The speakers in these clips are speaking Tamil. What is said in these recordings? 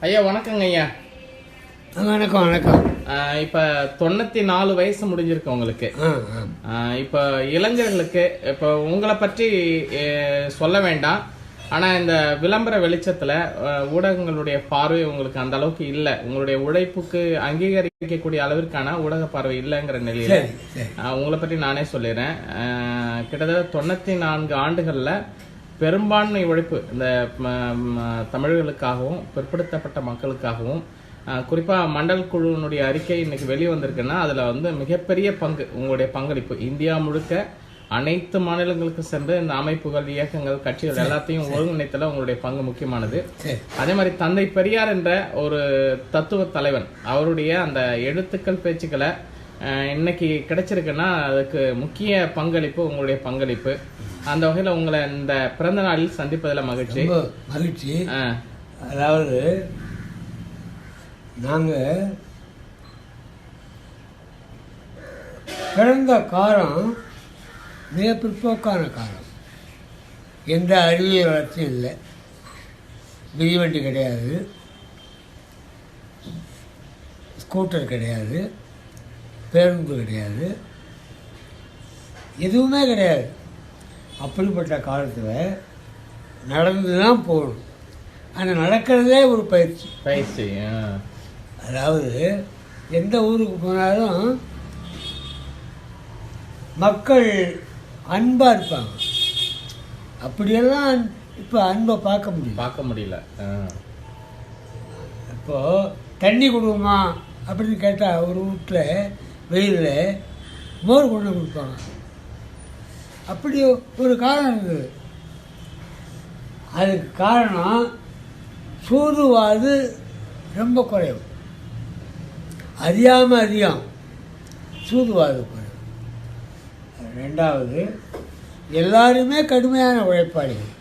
ஐயா வணக்கங்க ஐயா. வணக்கம் வணக்கம். இப்ப தொண்ணூத்தி நாலு வயசு முடிஞ்சிருக்கு உங்களுக்கு. இப்ப இளைஞர்களுக்கு இப்ப உங்களை பற்றி சொல்ல வேண்டாம். ஆனா இந்த விளம்பர வெளிச்சத்துல ஊடகங்களுடைய பார்வை உங்களுக்கு அந்த அளவுக்கு இல்ல. உங்களுடைய உழைப்புக்கு அங்கீகரிக்கக்கூடிய அளவிற்கான ஊடக பார்வை இல்லைங்கிற நிலையில உங்களை பற்றி நானே சொல்லிடுறேன். ஆஹ் கிட்டத்தட்ட தொண்ணூத்தி நான்கு ஆண்டுகள்ல பெரும்பான்மை உழைப்பு இந்த தமிழர்களுக்காகவும் பிற்படுத்தப்பட்ட மக்களுக்காகவும் ஆஹ் குறிப்பா மண்டல் குழுவினுடைய அறிக்கை இன்னைக்கு வெளியே வந்திருக்குன்னா அதுல வந்து மிகப்பெரிய பங்கு உங்களுடைய பங்களிப்பு. இந்தியா முழுக்க அனைத்து மாநிலங்களுக்கு சென்று இந்த அமைப்புகள் இயக்கங்கள் கட்சிகள் எல்லாத்தையும் ஒருங்கிணைத்தல உங்களுடைய பங்கு முக்கியமானது. அதே மாதிரி தந்தை பெரியார் என்ற ஒரு தத்துவ தலைவன் அவருடைய அந்த எழுத்துக்கள் பேச்சுக்களை இன்னைக்கு கிடைச்சிருக்குன்னா அதுக்கு முக்கிய பங்களிப்பு உங்களுடைய பங்களிப்பு. அந்த வகையில உங்களை இந்த பிறந்த நாளில் சந்திப்பதில் மகிழ்ச்சி. மகிழ்ச்சி. அதாவது நாங்கள் பிறந்த காலம் மிக பிற்போக்கான காலம். எந்த அறிவியல் வளர்ச்சியும் இல்லை. மிதிவண்டி கிடையாது. ஸ்கூட்டர் கிடையாது. பேருந்து கிடையாது. எதுவுமே கிடையாது. அப்படிப்பட்ட காலத்தில் நடந்து தான் போகணும். அந்த நடக்கிறதே ஒரு பயிற்சி. பயிற்சி அதாவது எந்த ஊருக்கு போனாலும் மக்கள் அன்பாக இருப்பாங்க. அப்படியெல்லாம் இப்போ அன்பை பார்க்க முடியும் பார்க்க முடியல இப்போது தண்ணி கொடுக்குமா அப்படின்னு கேட்டால் ஒரு வீட்டில் வெயிலில் மோர் கொண்டு கொடுப்பாங்க. அப்படி ஒரு காரணம் இருந்தது அதுக்கு காரணம் சூதுவாது ரொம்ப குறைவு. அறியாமல் அதிகம் சூதுவாது குறைவு. ரெண்டாவது எல்லாருமே கடுமையான உழைப்பாளிகள்.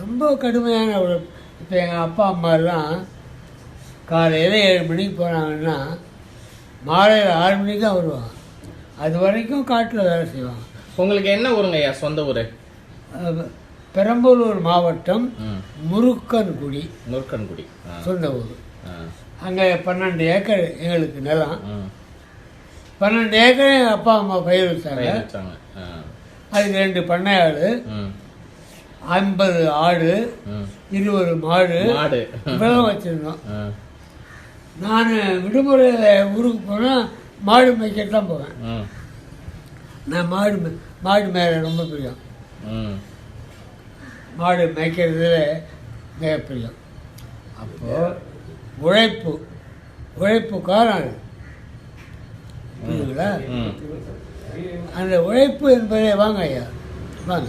ரொம்ப கடுமையான உழைப்பு இப்போ எங்கள் அப்பா அம்மாலாம் காலையில் ஏழு மணிக்கு போனாங்கன்னா மாலையில் ஆறு மணிக்கு தான் வருவாங்க. அது வரைக்கும் காட்டில் வேலை செய்வாங்க. உங்களுக்கு என்ன ஊருங்க ஐயா சொந்த ஊரு? பெரம்பலூர் மாவட்டம் முருக்கன்குடி அஹ், சொந்த ஊர். அங்கே பன்னெண்டு ஏக்கர் எங்களுக்கு நிலம். பன்னெண்டு ஏக்கர் எங்கள் அப்பா அம்மா பயிர் வச்சாங்க. அதுக்கு ரெண்டு பண்ணை ஆடு ம், ஐம்பது ஆடு. இருபது மாடு. மாடு. இப்பெல்லாம் வச்சுருந்தோம். நான் விடுமுறையில் ஊருக்கு போனால் மாடு மேய்க்கிட்டு தான் போவேன் நான் மாடு மாடு மேலே ரொம்ப பிரியம். ம். மாடு மேய்க்கிறதுல மிக பிரியம். அப்போது உழைப்பு உழைப்பு அது புரியுதுங்களா? ம். அந்த உழைப்பு என்பதே வாங்க ஐயா. வாங்க.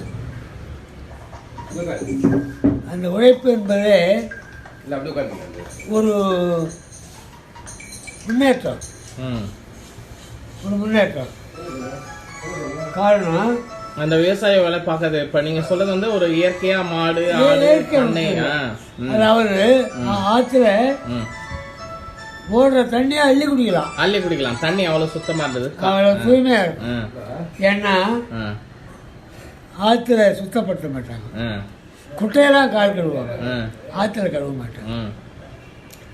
அந்த உழைப்பு என்பதே ஒரு முன்னேற்றம். ம். ஒரு முன்னேற்றம். காரணம் அந்த விவசாய வேலை பார்க்கறது. இப்ப நீங்க சொல்றது வந்து ஒரு இயற்கையா மாடு அதாவது ஆற்றுல ம். ஓடுற தண்ணியை அள்ளி குடிக்கலாம். அள்ளி குடிக்கலாம். தண்ணி அவ்வளவு சுத்தமா இருந்தது. அவ்வளோ தூய்மையாக இருக்கும். ஏன்னா ஆ, ஆற்றுல சுத்தப்படுத்த மாட்டாங்க. குட்டையெல்லாம் கால் கழுவுவாங்க ஆ, ஆற்றுல கழுவ மாட்டாங்க.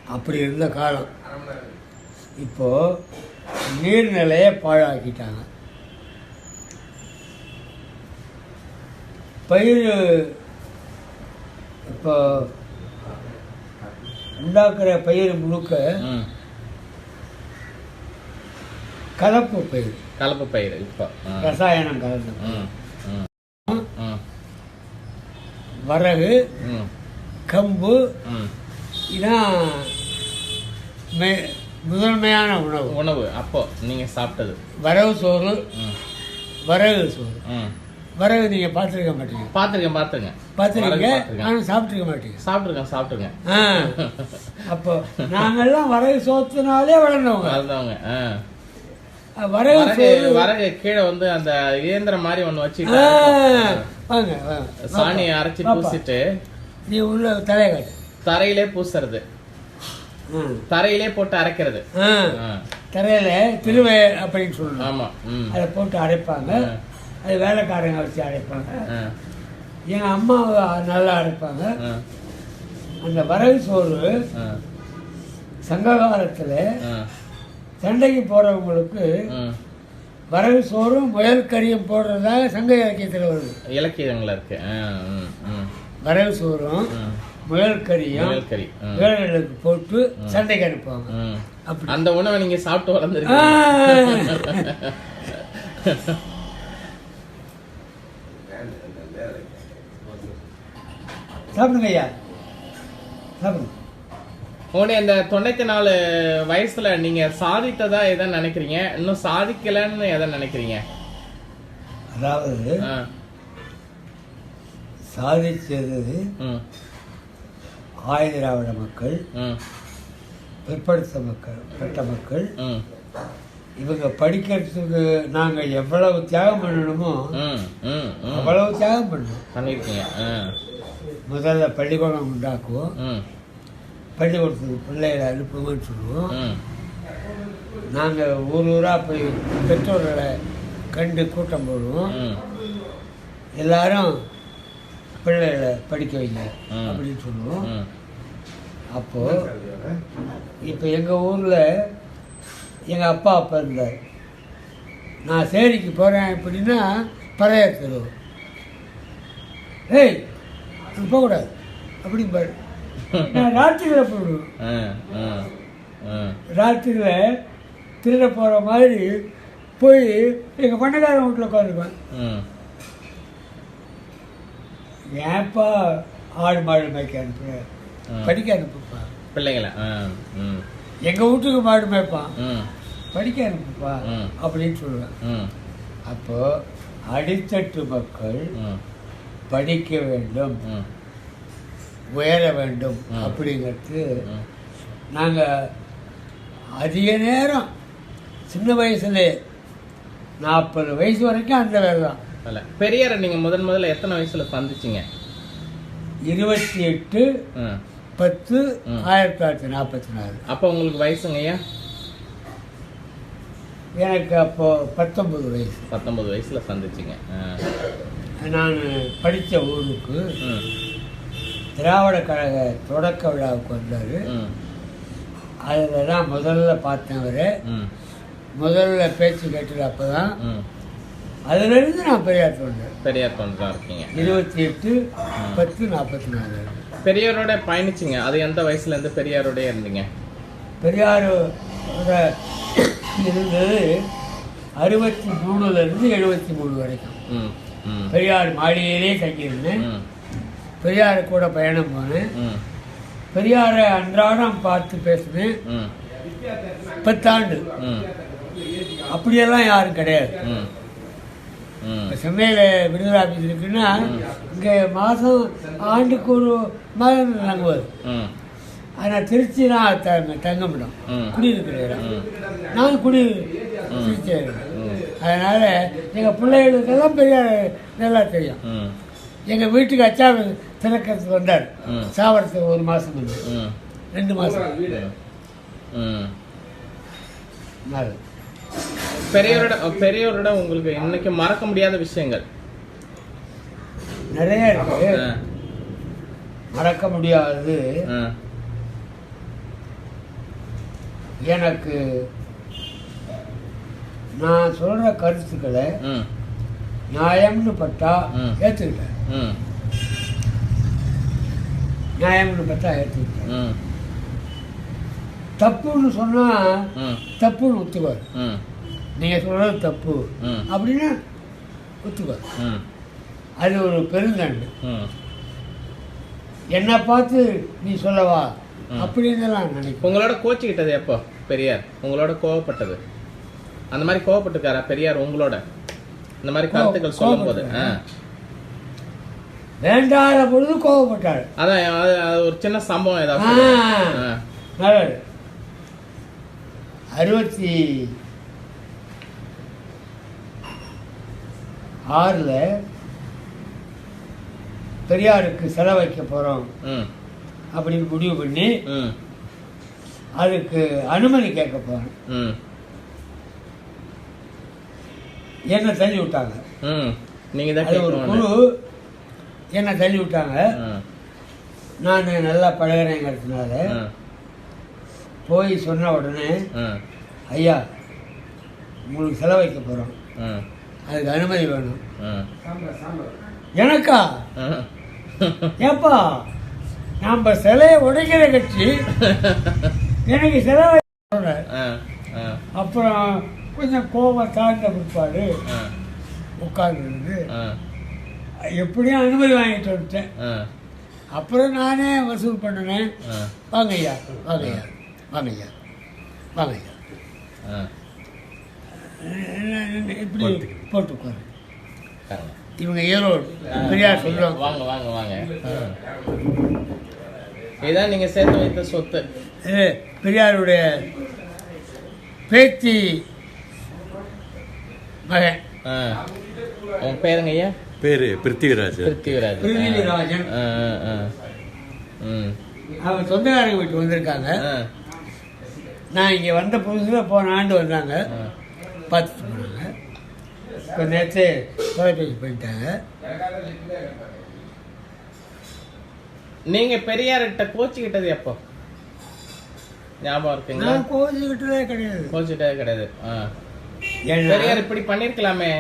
அப்படி இருந்த காலம். இப்போ நீர்நிலையை பாழாக்கிட்டாங்க. பயிர் இப்போ உண்டாக்குற பயிர் முழுக்க. கலப்பு பயிர். கலப்பு பயிர் இப்போ. ரசாயனம் கலந்து. வரகு ம், கம்பு ம். இதான் மே முதன்மையான உணவு. உணவு அப்போ நீங்க சாப்பிட்டது. வரகு சோறு ம், வரகு சோறு. ம். வரகு நீங்கள் பார்த்துருக்க மாட்டீங்க. பார்த்திருக்கேன் பார்த்துருக்கீங்க? பார்த்திருக்கேன். ஆனால் சாப்பிட்ருக்க மாட்டீங்க சாப்பிட்டுருக்கேன் சாப்பிட்டுருக்கேன். அப்போ நாங்கெல்லாம் வரகு சோத்துனாலே வளர்ந்தவங்க. ஆ. வரகு வரகு கீழே வந்து அந்த இயந்திரம் மாதிரி ஒண்ணு வச்சு வாங்க சாணியை அரைச்சி. பூசிட்டு நீ உள்ள தலையை காட்டு தரையிலே பூசுறது. ம். தரையிலே போட்டு அரைக்கிறது. தரையில திருவை அப்படின்னு சொல்லணும் ஆமா அதை போட்டு அரைப்பாங்க. அது வேலைக்காரங்க வச்சு அரைப்பாங்க எங்கள் அம்மா நல்லா அரைப்பாங்க. அந்த வரகு சோறு சங்க காலத்தில் சண்டைக்கு போகிறவங்களுக்கு. வரகு சோறும் முயல் கறியும் போடுறதாக சங்க இலக்கியத்தில் வருது. இலக்கியங்கள்ல இருக்கு. வரகு சோறும் ம். முயல் கறியும் வீரர்களுக்கு போட்டு சண்டைக்கு அனுப்புவாங்க. அப்படி. அந்த உணவை நீங்க சாப்பிட்டு. வளர்ந்துருக்கீங்க. சாப்பிடுங்க ஐயா சாப்பிடுங்க. உங்களுடைய இந்த தொண்ணூத்தி நாலு வயசுல நீங்க சாதித்ததா எதை நினைக்கிறீங்க? இன்னும் சாதிக்கலன்னு எதை நினைக்கிறீங்க? அதாவது ஆ, சாதிச்சது ம், ஆயுதிராவிட மக்கள் ம், பிற்படுத்த மக்கள் பட்ட மக்கள் ம், இவங்க படிக்கிறதுக்கு நாங்கள் எவ்வளவு தியாகம் பண்ணணுமோ ம், ம், ம். அவ்வளவு தியாகம் பண்ணோம் பண்ணிருக்கீங்க முதல்ல பள்ளிக்கூடம் உண்டாக்குவோம் பள்ளிக்கூடத்துக்கு பிள்ளைகளை அனுப்புங்கன்னு சொல்லுவோம். நாங்கள் ஊர் ஊராக போய் பெற்றோர்களை கண்டு கூட்டம் போடுவோம். எல்லாரும் பிள்ளைகளை படிக்க வைங்க. அப்படின்னு சொல்லுவோம். அப்போது இப்போ எங்கள் ஊரில் எங்கள் அப்பா அப்பா இருந்தார். நான் சேரிக்கு போகிறேன் அப்படின்னா பழைய தெரு. ஏய் போகக்கூடாது. அப்படிம்பாரு. நான் ராத்திரியில் போயிடுவேன் ஆ, ஆ, ஆ. ராத்திரியில் திருட போகிற மாதிரி போய் எங்கள் பண்ணக்காரன் வீட்டில் உட்காந்துக்குவேன் ம், ஏன்ப்பா ஆடு மாடு மேய்க்க அனுப்புற. படிக்க அனுப்புப்பா. பிள்ளைங்கள? எங்கள் வீட்டுக்கு மாடு மேய்ப்பான். படிக்க அனுப்புப்பா. அப்படின்னு சொல்லுவேன். அப்போ அடித்தட்டு மக்கள் படிக்க வேண்டும் உயர வேண்டும். அப்படிங்கிறது. நாங்கள் அதிக நேரம் சின்ன வயசுல நாற்பது வயசு வரைக்கும் அந்த வேலை தான் அல்ல. பெரியாரை நீங்க முதன் முதல்ல எத்தனை வயசுல சந்திச்சீங்க இருபத்தி எட்டு. பத்து. ஆயிரத்தி தொள்ளாயிரத்தி நாற்பத்தி நாலு அப்ப உங்களுக்கு வயசுங்கய்யா எனக்கு அப்போ பத்தொன்பது வயசு பத்தொன்பது வயசுல சந்திச்சீங்க. நான் படித்த ஊருக்கு திராவிட கழக தொடக்க விழாவுக்கு வந்தார். அதில் தான் முதல்ல பார்த்தேன் அவரை முதல்ல பேச்சு கேட்டது அப்போ தான். அதுலேருந்து நான் பெரியார் வந்தேன் பெரியார் தொண்டரா இருக்கீங்க. இருபத்தி எட்டு பத்து நாற்பத்தி நாலு பெரியாரோட பயணிச்சீங்க. அது எந்த வயசுல இருந்து பெரியாரோட இருந்தீங்க? பெரியார் இருந்தது அறுபத்தி மூணுலேருந்து எழுபத்தி மூணு வரைக்கும். ம், பெரியார் மாளிகையிலே தங்கியிருந்தேன். பெரியார் கூட பயணம் போனேன். ம், பெரியாரை அன்றாடம் பார்த்து பேசினேன். ம், பத்தாண்டு. ம், அப்படியெல்லாம் யாரும் கிடையாது. சென்னையில் விடுதலை ஆஃபீஸ் இருக்குன்னா இங்கே மாதம் ஆண்டுக்கு ஒரு மாதம் தங்குவது ம், ஆனால் திருச்சி நான் தங்க தங்கமிடம் ம். குடியிருக்கிற இடம். நான் குடி திருச்சி. அதனால் எங்கள் பிள்ளைகளுக்கெல்லாம் பெரிய நல்லா தெரியும். ம், எங்கள் வீட்டுக்கு அச்சா திறக்கிறதுக்கு வந்தார். ம். சாவரத்துக்கு ஒரு மாதம் வந்து ம், ரெண்டு மாதம் ம். நாள் பெரியாரோட பெரியாரோட உங்களுக்கு இன்னைக்கு மறக்க முடியாத விஷயங்கள்? நிறைய இருக்கு. மறக்க முடியாதது எனக்கு நான் சொல்கிற கருத்துக்களை ம், நியாயம்னு பட்டா. ஏற்றுக்கிட்டேன் ம், நியாயம்னு பட்டா ஏற்றுக்கிட்டேன் ம், தப்புன்னு சொன்னால் ம், தப்புன்னு ஒத்துக்குவார். ம், நீங்கள் சொல்கிறது தப்பு. ம், அப்படின்னா ஒத்துக்குவார். ம், அது ஒரு பெருந்தண்டு. ம். என்னை பார்த்து நீ சொல்லவா. அப்படின்னு நான் நினைப்பேன் உங்களோட கோச்சிக்கிட்டது எப்போ பெரியார்? உங்களோட கோவப்பட்டது. அந்த மாதிரி கோவப்பட்டிருக்காரா பெரியார் உங்களோட? இந்த மாதிரி கருத்துக்கள் சொல்லும் போது. வேண்டாத பொழுது கோவப்பட்டார். அதான் அது அது ஒரு சின்ன சம்பவம் ஏதாவது அறுபத்தி ஆறில் பெரியாருக்கு செலவு வைக்க போகிறோம் அப்படின்னு முடிவு பண்ணி அதுக்கு அனுமதி கேட்க போகிறேன் ம், என்னை தள்ளி விட்டாங்க. ம். நீங்க தான் ஒரு குழு என்னை தள்ளி விட்டாங்க. நான் நல்லா பழகிறேங்கிறதுனால ஆ, போய் சொன்ன உடனே ஆ, ஐயா உங்களுக்கு செலவைக்க போகிறோம் ஆ, அதுக்கு அனுமதி வேணும். எனக்கா? ஆ. ஏப்பா நம்ம சிலையை உடைக்கிற கட்சி எனக்கு செலவை சொல்றார். ஆ, ஆ, அப்புறம் கொஞ்சம் கோபம் தாழ்ந்த பிற்பாடு உட்கார்ந்துருந்து எப்படியும் அனுமதி வாங்கிட்டு வந்துட்டேன். அப்புறம் நானே வசூல் பண்ணினேன். ஆ, வாங்க ஐயா வாங்க ஐயா வாங்க ஐயா வாங்க ஐயா ஆ. இப்படி போட்டு உட்காரு. இவங்க ஈரோடு பெரியார் சொல்லுவாங்க. வாங்க வாங்க வாங்க. இதான் நீங்க சேர்த்து வைத்த சொத்து. பெரியாருடைய பேத்தி மகன் ஆ. உன் பேருங்க ஐயா பேரு பிருத்திவிராஜ் பிருத்திவிராஜ் பிருத்திவிராஜன். ஆ, ஆ, ஆ. ம். அவங்க சொந்தக்காரங்க வீட்டு வந்திருக்காங்க ஆ, நான் இங்கே வந்த புதுசில் போன ஆண்டு வந்தாங்க ஆ. பார்த்துட்டு போனாங்க இப்போ நேற்று தொலைபேசி பண்ணிட்டாங்க நீங்க பெரியார்கிட்ட கோச்சிக்கிட்டது எப்போ ஞாபகம் இருக்குங்களா நான் கோச்சிக்கிட்டதே கிடையாது கோச்சிட்டது கிடையாது ஆ. பெரியார் இப்படி பண்ணிருக்கலாமே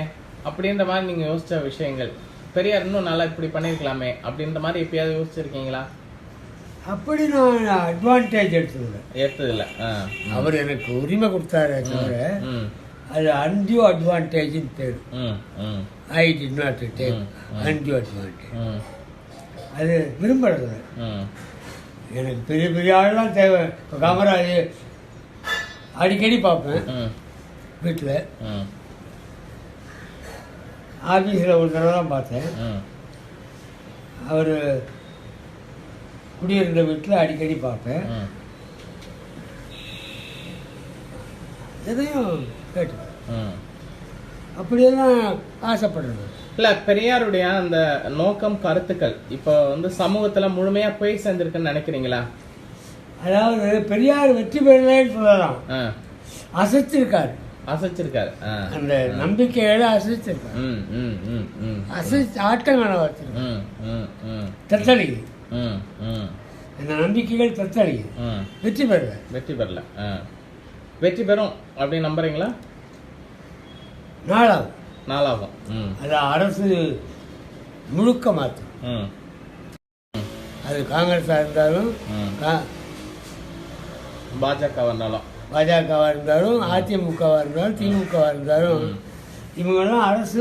அப்படின்ற மாதிரி நீங்க யோசிச்ச விஷயங்கள். பெரியார் இன்னும் நல்லா இப்படி பண்ணிருக்கலாமே அப்படின்ற மாதிரி எப்பயாவது யோசிச்சிருக்கீங்களா? அப்படி நான் அட்வான்டேஜ் இல்ல ஆ. அவர் எனக்கு உரிமை கொடுத்தாரு தவிர ம், அது அன்டியூ அட்வான்டேஜ்னு பேர். I did not take. Undue advantage அது விரும்புறது ம், எனக்கு பெரிய பெரிய ஆள்லாம் தேவை. இப்போ காமராஜ் அடிக்கடி பார்ப்பேன். ம், வீட்டில். ஆஃபீஸில் ஒரு தடவை தான் பார்த்தேன். அவர் குடியிருந்த வீட்டில் அடிக்கடி பார்ப்பேன். எதையும் கேட்டு ம். அப்படியெல்லாம் ஆசைப்படுறேன் இல்ல பெரியாருடைய அந்த நோக்கம் கருத்துக்கள் இப்போ வந்து சமூகத்துல முழுமையா போய் சேர்ந்திருக்குன்னு நினைக்கிறீங்களா? அதாவது பெரியார் வெற்றி பெறலேன்னு சொல்லலாம். அசைச்சிருக்காரு. அசைச்சிருக்காரு. அந்த நம்பிக்கையோட அசைச்சிருக்காரு. அசைச்சு ஆட்டங்களை வச்சிருக்காரு. ம், ம், ம், தத்தளிக்குது அந்த நம்பிக்கைகள் தத்தளிக்குது. வெற்றி பெறல வெற்றி பெறல. வெற்றி பெறும் அப்படின்னு நம்புறீங்களா? நாளாகும். நாளாகும். அது அரசு முழுக்க மாற்றும். அது காங்கிரஸாக இருந்தாலும் பாஜக வந்தாலும் பாஜகவாக இருந்தாலும் அதிமுகவாக இருந்தாலும் திமுகவாக இருந்தாலும் இவங்கெல்லாம் அரசு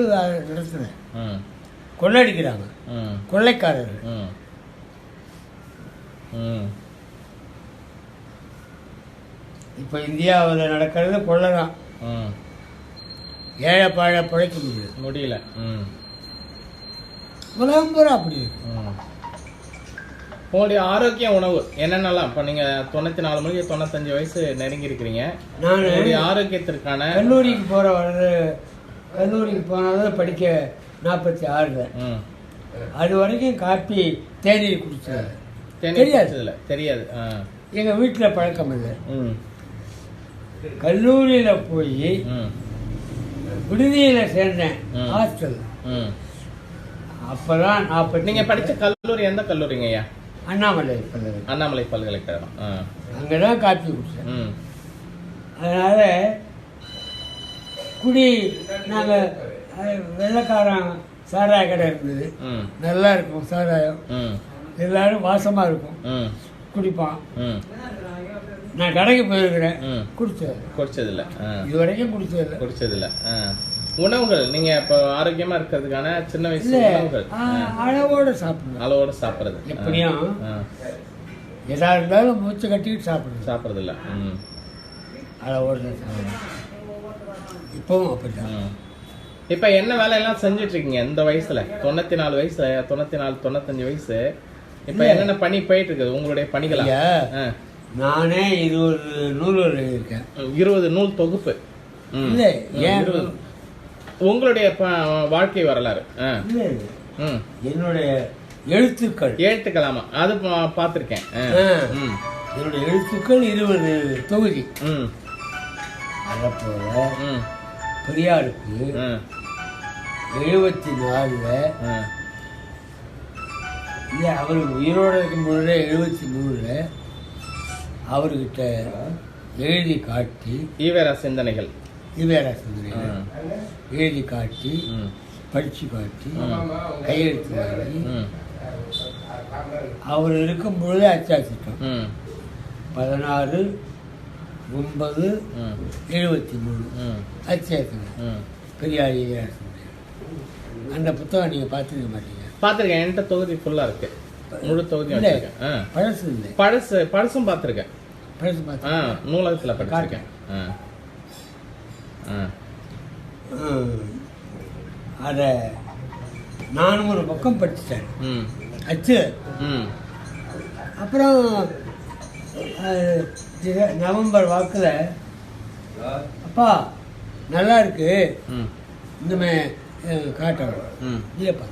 நடத்துகிற ம், கொள்ளடிக்கிறாங்க. ம், கொள்ளைக்காரர்கள். இப்போ இந்தியாவில் நடக்கிறது கொள்ளை தான் ம். ஏழை பாழ பிழைக்க முடியாது முடியல. ம், உலகம் பூரா அப்படி இருக்கு. ம். உங்களுடைய ஆரோக்கிய உணவு என்னென்னலாம்? இப்போ நீங்க தொண்ணூத்தி நாலு மணிக்கு தொண்ணூத்தஞ்சு வயசு நெருங்கி இருக்கிறீங்க நான் உங்களுடைய ஆரோக்கியத்திற்கான கல்லூரிக்கு போகிற வர்றது கல்லூரிக்கு போனது படிக்க நாற்பத்தி ஆறில் அது வரைக்கும் காப்பி தேநீர் குடிச்சது தெரியாது. தெரியாது. எங்கள் வீட்டில் பழக்கம் ம், கல்லூரியில் போய் ம், விடுதியில் சேர்ந்தேன். ஹாஸ்டல். ம். அப்போதான் நாற்பத்தி நீங்க படிச்ச கல்லூரி எந்த கல்லூரிங்க ஐயா? அண்ணாமலை பல்லவி அண்ணாமலை பல்கலைக்கழகம். அங்கே தான் காப்பி குடித்தேன் அதனால் குடி நாங்கள் வெள்ளைக்காரன் சாராய கடை இருந்தது. நல்லா இருக்கும் சாராயம். எல்லாரும் வாசமாக இருக்கும். குடிப்பான். நான் கடைக்கு போயிருக்கிறேன். குடித்தேன் குடிச்சதில்ல. இது வரைக்கும் குடிச்சதில்லை. குடிச்சதில்ல. உணவுகள் நீங்க இப்போ ஆரோக்கியமா இருக்கிறதுக்கான சின்ன வயசு இல்லை. உணவுகள். அளவோடு சாப்பிடணும் அளவோட சாப்பிடுறது. எப்படியும். எதா இருந்தாலும் மூச்சு கட்டிக்கிட்டு சாப்பிடணும் சாப்பிடுறது இல்ல ம், அளவோடு தான் சாப்பிடணும் இப்பவும் அப்படிதான். இப்ப என்ன வேலையெல்லாம் செஞ்சுட்டு இருக்கீங்க இந்த வயசுல? தொண்ணூத்தி நாலு வயசு தொண்ணூத்தி நாலு தொண்ணூத்தஞ்சு வயசு. இப்ப. என்னென்ன பணி போயிட்டு இருக்குது உங்களுடைய பணிகளா. நானே இருபது நூல்கள் எழுதியிருக்கேன் இருபது நூல் தொகுப்பு. இல்லை ம், ஏன் இருபது. உங்களுடைய வாழ்க்கை வரலாறு. என்னுடைய எழுத்துக்கள். எழுத்துக்கலாமா அது பா- பார்த்திருக்கேன். என்னுடைய எழுத்துக்கள் இருபது தொகுதி. ம். அதை போல ம். பெரியாருக்கு. எழுபத்தி நாலில் அவர் உயிரோடு பொழுதே எழுபத்தி மூணில் அவர்கிட்ட எழுதி காட்டி ஈவேரா சிந்தனைகள். ஈவேராசந்திரன் ம். எழுதி காட்டி. படித்து காட்டி. கையெழுத்து வாங்கி. அவர் இருக்கும் பொழுதே அச்சாச்சிட்டோம் ம். பதினாறு ஒன்பது. எழுபத்தி மூணு ம். பெரியார் ஈவேராசந்திரன் அந்த புத்தகம் நீங்கள் பார்த்துக்க மாட்டீங்க பார்த்திருக்கேன் என்கிட்ட தொகுதி ஃபுல்லா இருக்கு முழு ஆ. பழசு பழசு பழசும் பார்த்திருக்கேன் பழசு பார்த்து நூலகத்துல படிச்சிருக்கேன் ஆ. ஆ. அதை நானூறு பக்கம் படிச்சிட்டேன் ம். அச்சு ம். அப்புறம் நவம்பர் வாக்கில் அப்பா நல்லா இருக்கு ம். இன்னுமே அஹ், காட்டணும் ம். இல்லைப்பா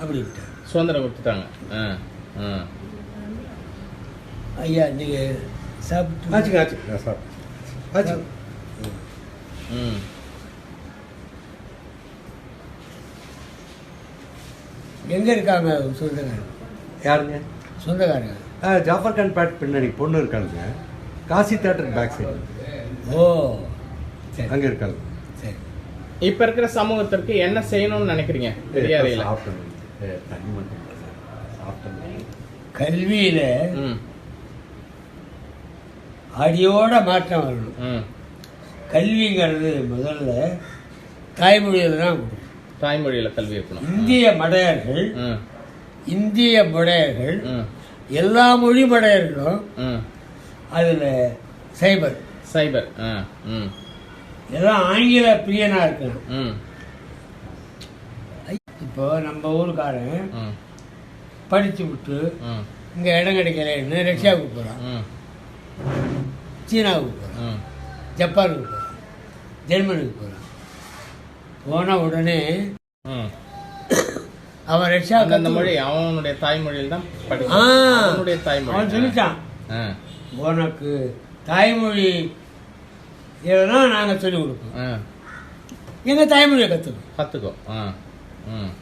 அப்படின்ட்டு சுதந்திரம் கொடுத்துட்டாங்க ஆ. ஆ. ஐயா நீங்கள் சாப்பிட்டு ஆச்சுங்க ஆச்சு நான் சாப்பிட்டேன் ஆச்சு. எங்கே இருக்காங்க சொந்தக்காரங்க யாருங்க? சொந்தக்காரங்க ஆ ஜாஃபர் கான் பேட் பின்னாடி பொண்ணு இருக்காளுங்க. காசி தேட்டர் பேக் சைடு ஓ சரி. அங்கே இருக்காங்க சரி. இப்ப இருக்கிற சமூகத்திற்கு என்ன செய்யணும்னு நினைக்கிறீங்க. சாப்பிட்டேன் கல்வியில் ம். அடியோட மாற்றம் வரணும். ம். கல்விங்கிறது முதல்ல தாய்மொழியில் தான். தாய்மொழியில கல்வி இந்திய மடையர்கள். இந்திய மடையர்கள். எல்லா மொழி மடையர்களும். அதில் சைபர் சைபர். எல்லாம் ஆங்கில பிரியனாக இருக்கணும். இப்போ நம்ம ஊருக்காரன். படித்து விட்டு. இங்கே இடம் கிடைக்கலன்னு ரஷ்யாவுக்கு போகிறான். சீனாவுக்கு போகிறான். ஜப்பானுக்கு போகிறான் ஜெர்மனிக்கு போகிறான் போன உடனே. அவன் ரஷ்யா அந்தந்த மொழி அவனுடைய தாய்மொழியில் தான் அவனுடைய அவன் தாய்மொழி சொல்லிட்டான் ஆ. உனக்கு தாய்மொழி இதெல்லாம் நாங்கள் சொல்லிக் கொடுப்போம். எங்கள் தாய்மொழியை. ம்.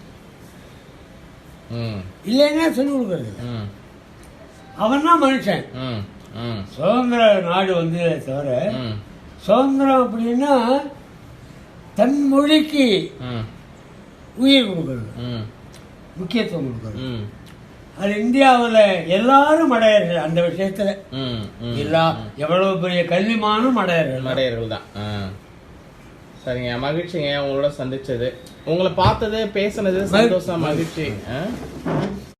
ம். இல்லைன்னா சொல்லிக் கொடுக்குறது. அவன் தான் மனுஷன் ம். ம். சுதந்திர நாடு வந்து தவிர ம். சுதந்திரம் அப்படின்னா தன் மொழிக்கு. உயிர் கொடுக்கறது ம். முக்கியத்துவம் கொடுக்கறது ம். அது இந்தியாவில் எல்லாரும் அடையார்கள் அந்த விஷயத்துல. எல்லா எவ்வளவு பெரிய கல்விமானும் அடையார்கள் மடையர்கள் தான். சரிங்க மகிழ்ச்சிங்க உங்களோட சந்திச்சது உங்களை பார்த்தது பேசுனது சந்தோஷம் மகிழ்ச்சி?